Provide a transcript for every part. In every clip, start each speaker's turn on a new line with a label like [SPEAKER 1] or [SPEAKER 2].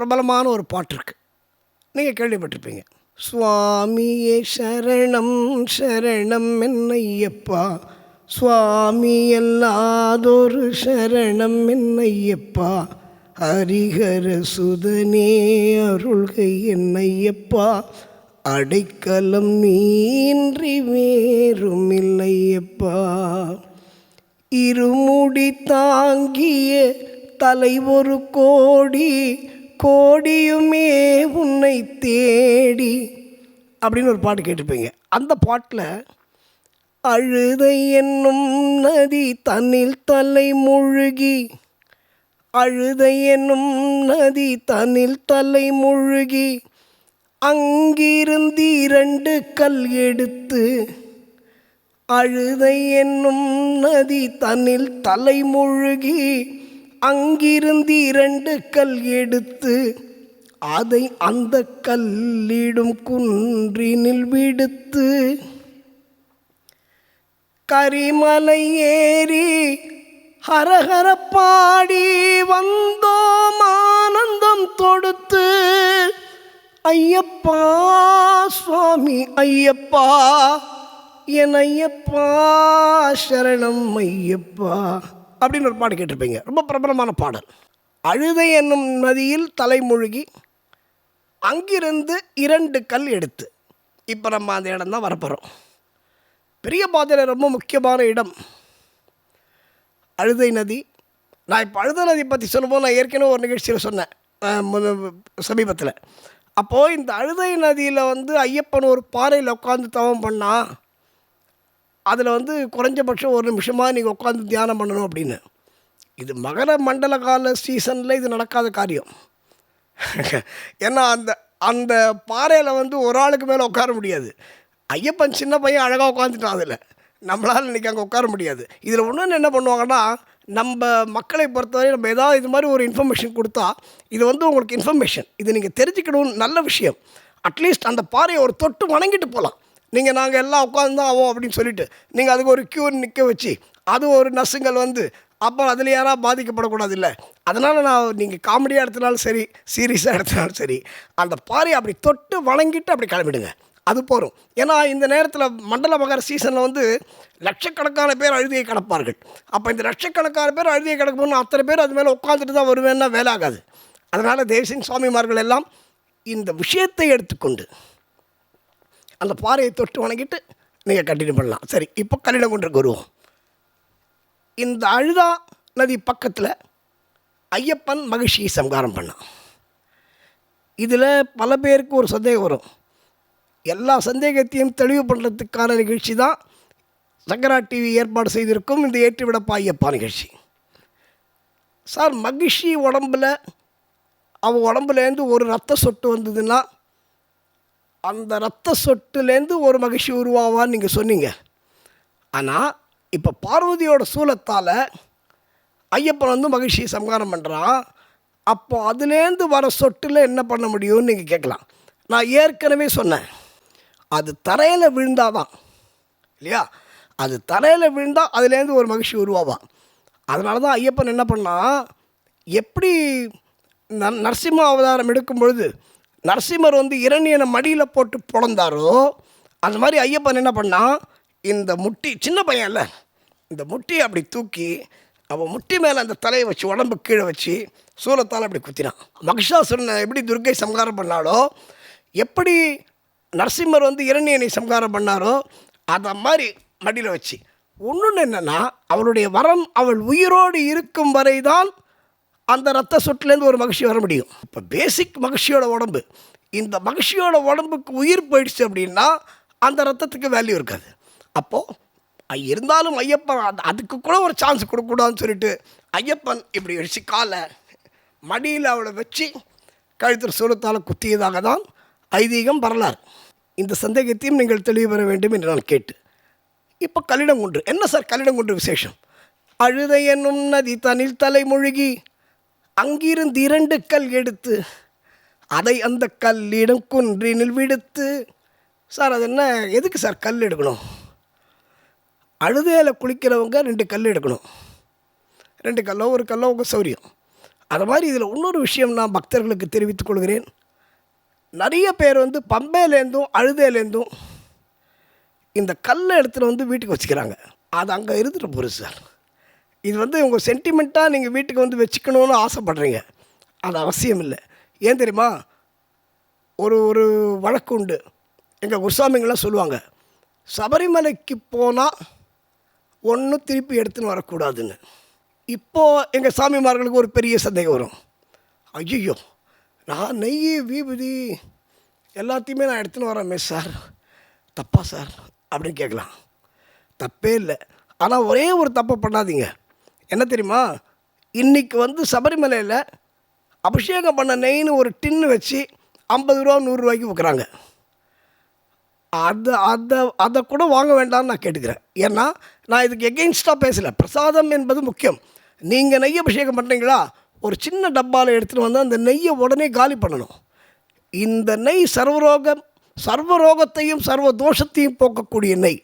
[SPEAKER 1] பிரபலமான ஒரு பாட்டு இருக்குது நீங்கள் கேள்விப்பட்டிருப்பீங்க. சுவாமியே சரணம் சரணம் என்னையப்பா. சுவாமி அல்லாதொரு சரணம் என்னையப்பா. ஹரிஹர சுதனே அருள்கை என்னையப்பா. அடைக்கலம் நீன்றி வேறும் இல்லையப்பா இருமுடி தாங்கிய தலை ஒரு கோடி கோடியுமே உன்னை தேடி அப்படின்னு ஒரு பாட்டு கேட்டிருப்பீங்க. அந்த பாட்டில் அழுதை என்னும் நதி தன்னில் தலை முழுகி அழுதை என்னும் நதி தன்னில் தலை முழுகி அங்கிருந்து இரண்டு கல் எடுத்து அழுதை என்னும் நதி தன்னில் தலை முழுகி அங்கிருந்து இரண்டு கல் எடுத்து அதை அந்த கல்லிடும் குன்றினில் விடுத்து கரிமலை ஏறி ஹரஹர பாடி வந்தோம் ஆனந்தம் தொடுத்து. ஐயப்பா சுவாமி ஐயப்பா என் ஐயப்பா சரணம் ஐயப்பா. அப்படின்னு ஒரு பாடம் கேட்டிருப்பீங்க. ரொம்ப பிரபலமான பாடல். அழுதை என்னும் நதியில் தலைமூழ்கி அங்கிருந்து இரண்டு கல் எடுத்து இப்போ நம்ம அந்த இடம் தான் வரப்போகிறோம் பெரிய பாதையில் ரொம்ப முக்கியமான இடம். அழுதை நதி. நான் இப்போ அழுதை நதி பற்றி சொல்லும்போது நான் ஏற்கனவே ஒரு நிகழ்ச்சியில் சொன்னேன். சமீபத்தில். அப்போது இந்த அழுதை நதியில் வந்து ஐயப்பன் ஒரு பாறையில் உட்காந்து தவம் பண்ணால் அதில் வந்து குறைஞ்சபட்சம் ஒரு நிமிஷமாக நீங்கள் உட்காந்து தியானம் பண்ணணும் அப்படின்னு. இது மகர மண்டல கால சீசனில் இது நடக்காத காரியம். ஏன்னா அந்த அந்த பாறையில் வந்து ஒரு ஆளுக்கு மேலே உட்கார முடியாது. ஐயப்பன் சின்ன பையன் அழகாக உட்காந்துட்டான் அதில். நம்மளால் இன்றைக்கி அங்கே உட்கார முடியாது. இதில் ஒன்று என்ன பண்ணுவாங்கன்னா நம்ம மக்களை பொறுத்தவரை நம்ம ஏதாவது இது மாதிரி ஒரு இன்ஃபர்மேஷன் கொடுத்தா இது வந்து உங்களுக்கு இன்ஃபர்மேஷன் இது நீங்கள் தெரிஞ்சுக்கணும் நல்ல விஷயம். அட்லீஸ்ட் அந்த பாறையை ஒரு தொட்டு வணங்கிட்டு போகலாம் நீங்கள் நாங்கள் எல்லாம் உட்காந்து தான் ஆவோம் அப்படின்னு சொல்லிட்டு நீங்கள் அதுக்கு ஒரு க்யூ நிற்க வச்சு அது ஒரு நசுங்கள் வந்து அப்போ அதில் யாராவது பாதிக்கப்படக்கூடாது இல்லை அதனால் நான் நீங்கள் காமெடியாக எடுத்தனாலும் சரி சீரியஸாக எடுத்தனாலும் சரி அந்த பாறையை அப்படி தொட்டு வணங்கிட்டு அப்படி கிளம்பிடுங்க. அது போகிறோம் ஏன்னா இந்த நேரத்தில் மண்டல மகர சீசனில் வந்து லட்சக்கணக்கான பேர் அழுதியை கிடப்பார்கள். அப்போ இந்த லட்சக்கணக்கான பேர் அழுதியை கிடக்கணும்னு அத்தனை பேர் அது மேலே உட்காந்துட்டு தான் வருவேன்னா வேலை ஆகாது. அதனால் தேவசிங் சுவாமிமார்கள் எல்லாம் இந்த விஷயத்தை எடுத்துக்கொண்டு அந்த பாறையை தொட்டு வணங்கிட்டு நீங்கள் கண்டினியூ பண்ணலாம். சரி இப்போ கல்லிடங்குன்றுக்கு வருவோம் இந்த அழுதா நதி பக்கத்தில் ஐயப்பன் மகிழ்ச்சியை சம்காரம் பண்ணான். இதில் பல பேருக்கு ஒரு சந்தேகம் வரும். எல்லா சந்தேகத்தையும் தெளிவு பண்ணுறதுக்கான நிகழ்ச்சி தான் சங்கரா டிவி ஏற்பாடு செய்திருக்கும் இந்த ஏற்றுவிடப்பா ஐயப்பா நிகழ்ச்சி. சார் மகிழ்ச்சி உடம்புல அவன் உடம்புலேருந்து ஒரு ரத்த சொட்டு வந்ததுன்னா அந்த ரத்த சொட்டுலேருந்து ஒரு மகிழ்ச்சி உருவாவான்னு நீங்கள் சொன்னீங்க. ஆனால் இப்போ பார்வதியோட சூலத்தால் ஐயப்பன் வந்து மகிழ்ச்சியை சம்ஹாரம் பண்ணுறான் அப்போ அதுலேருந்து வர சொட்டில் என்ன பண்ண முடியும்னு நீங்கள் கேட்கலாம். நான் ஏற்கனவே சொன்னேன். அது தரையில் விழுந்தாதான். இல்லையா? அது தரையில் விழுந்தால் அதுலேருந்து ஒரு மகிழ்ச்சி உருவாவான் அதனால தான் ஐயப்பன் என்ன பண்ணால் எப்படி ந நரசிம்ம அவதாரம் எடுக்கும் பொழுது நரசிம்மர் வந்து இரணியனை மடியில் போட்டு பிறந்தாரோ அந்த மாதிரி ஐயப்பன் என்ன பண்ணான் இந்த முட்டி சின்ன பையன்ல இந்த முட்டியை அப்படி தூக்கி அவன் முட்டி மேலே அந்த தலையை வச்சு உடம்பு கீழே வச்சு சூலத்தால் அப்படி குத்தினான். மகிஷாசுரனை எப்படி துர்க்கை சம்ஹாரம் பண்ணாலோ எப்படி நரசிம்மர் வந்து இரணியனை சம்ஹாரம் பண்ணாரோ அதை மாதிரி மடியில் வச்சு. ஒன்று என்னென்னா அவளுடைய வரம் அவள் உயிரோடு இருக்கும் வரை தான் அந்த ரத்த சொட்டுலேருந்து ஒரு மகிழ்ச்சி வர முடியும். இப்போ பேசிக் மகிழ்ச்சியோட உடம்பு. இந்த மகிழ்ச்சியோட உடம்புக்கு உயிர் போயிடுச்சு அப்படின்னா அந்த ரத்தத்துக்கு வேல்யூ இருக்காது. அப்போது இருந்தாலும் ஐயப்பன் அது- அதுக்கு கூட ஒரு சான்ஸ் கொடுக்கக்கூடாதுன்னு சொல்லிட்டு ஐயப்பன் இப்படி வச்சு காலை மடியில் அவளை வச்சு கழுத்தில் சூரத்தால் குத்தியதாக தான் ஐதீகம் வரலாறு. இந்த சந்தேகத்தையும் நீங்கள் தெளிவு பெற வேண்டும் என்று நான் கேட்டு. இப்போ கல்லிடங்குன்று. என்ன சார் கல்லிடங்குன்று விசேஷம்? அழுதை என்னும் நதி தனில் தலை முழுகி அங்கிருந்து இரண்டு கல் எடுத்து அதை அந்த கல்லிடம் குன்றினில் விடுத்து சார் அது என்ன? எதுக்கு சார் கல் எடுக்கணும்? அழுதையில் குளிக்கிறவங்க ரெண்டு கல் எடுக்கணும். ரெண்டு கல்லோ ஒரு கல்லோ உங்கள் சௌரியம். அது மாதிரி இதில் இன்னொரு விஷயம் நான் பக்தர்களுக்கு தெரிவித்துக் கொள்கிறேன். நிறைய பேர் வந்து பம்பையிலேருந்தும் அழுதையிலேருந்தும் இந்த கல்லை எடுத்துகிட்டு வந்து வீட்டுக்கு வச்சுக்கிறாங்க. அது அங்கே இருந்துட்டு போகுது சார். இது வந்து உங்கள் சென்டிமெண்ட்டாக நீங்கள் வீட்டுக்கு வந்து வச்சுக்கணும்னு ஆசைப்பட்றீங்க. அது அவசியம் இல்லை ஏன் தெரியுமா? ஒரு ஒரு வழக்கு உண்டு. எங்கள் குருசாமிங்களாம் சொல்லுவாங்க சபரிமலைக்கு போனால் ஒன்றும் திருப்பி எடுத்துன்னு வரக்கூடாதுன்னு. இப்போது எங்கள் சாமிமார்களுக்கு ஒரு பெரிய சந்தேகம் வரும். ஐயோ நான் நெய் வீபதி எல்லாத்தையுமே நான் எடுத்துன்னு வரேன் மிஸ் சார். தப்பா சார். அப்படின்னு கேட்கலாம். தப்பே இல்லை. ஆனால் ஒரே ஒரு தப்பை பண்ணாதீங்க. என்ன தெரியுமா? இன்றைக்கி வந்து சபரிமலையில் அபிஷேகம் பண்ண நெய்னு ஒரு டின்னு வச்சு ஐம்பது ரூபா நூறுரூவாய்க்கு விற்கிறாங்க அதை அதை அதை கூட வாங்க வேண்டாம்னு நான் கேட்டுக்கிறேன். ஏன்னா நான் இதுக்கு எகெயின்ஸ்டாக பேசலை. பிரசாதம் என்பது முக்கியம். நீங்கள் நெய் அபிஷேகம் பண்ணுறீங்களா ஒரு சின்ன டப்பாவில் எடுத்துகிட்டு வந்து அந்த நெய்யை உடனே காலி பண்ணணும். இந்த நெய் சர்வரோகம் சர்வரோகத்தையும் சர்வ தோஷத்தையும் போக்கக்கூடிய நெய்.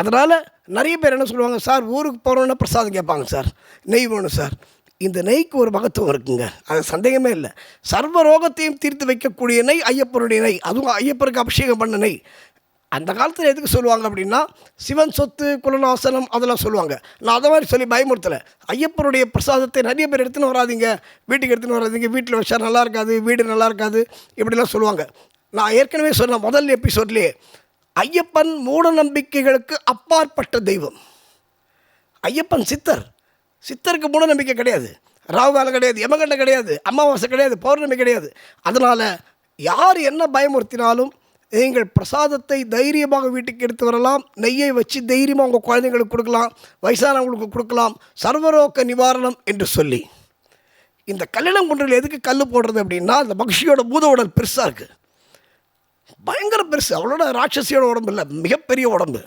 [SPEAKER 1] அதனால் நிறைய பேர் என்ன சொல்லுவாங்க சார் ஊருக்கு போகிறோன்னா பிரசாதம் கேட்பாங்க சார். நெய் வேணும் சார். இந்த நெய்க்கு ஒரு மகத்துவம் இருக்குங்க. அது சந்தேகமே இல்லை. சர்வ ரோகத்தையும் தீர்த்து வைக்கக்கூடிய நெய் ஐயப்பனுடைய நெய். அதுவும் ஐயப்பருக்கு அபிஷேகம் பண்ண நெய். அந்த காலத்தில் எதுக்கு சொல்லுவாங்க அப்படின்னா சிவன் சொத்து குலநாசனம் அதெல்லாம் சொல்லுவாங்க. நான் அதை மாதிரி சொல்லி பயமுறுத்தலை. ஐயப்பனுடைய பிரசாதத்தை நிறைய பேர் எடுத்துன்னு வராதீங்க. வீட்டுக்கு எடுத்துன்னு வராதீங்க. வீட்டில் வச்சா நல்லா இருக்காது வீடு நல்லா இருக்காது இப்படிலாம் சொல்லுவாங்க. நான் ஏற்கனவே சொன்ன முதல் எபிசோட்லேயே ஐயப்பன் மூட நம்பிக்கைகளுக்கு அப்பாற்பட்ட தெய்வம். ஐயப்பன் சித்தர். சித்தருக்கு மூட நம்பிக்கை கிடையாது. ராகுகாலம் கிடையாது யமகண்டம் கிடையாது அமாவாசை கிடையாது பௌர்ணமி கிடையாது. அதனால் யார் என்ன பயமுறுத்தினாலும் நீங்கள் பிரசாதத்தை தைரியமாக வீட்டுக்கு எடுத்து வரலாம். நெய்யை வச்சு தைரியமாக உங்கள் குழந்தைங்களுக்கு கொடுக்கலாம். வயசானவங்களுக்கு கொடுக்கலாம். சர்வரோக்க நிவாரணம் என்று சொல்லி. இந்த கல்யாணம் குன்றில் எதுக்கு கல் போடுறது அப்படின்னா அந்த மகிழ்ச்சியோட பூத உடல் பெருசாக இருக்குது பயங்கர பெருசு. அவளோட ராட்சசியோட உடம்பு இல்லை மிகப்பெரிய உடம்பு.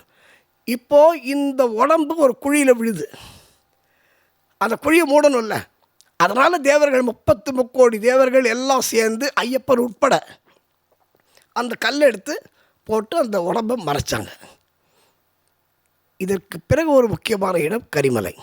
[SPEAKER 1] இப்போது இந்த உடம்பு ஒரு குழியில் விழுது. அந்த குழியை மூடணும்ல. அதனால் தேவர்கள் முப்பத்து முக்கோடி தேவர்கள் எல்லாம் சேர்ந்து ஐயப்பன் உட்பட அந்த கல் எடுத்து போட்டு அந்த உடம்பை மறைச்சாங்க. இதற்கு பிறகு ஒரு முக்கியமான இடம் கரிமலை.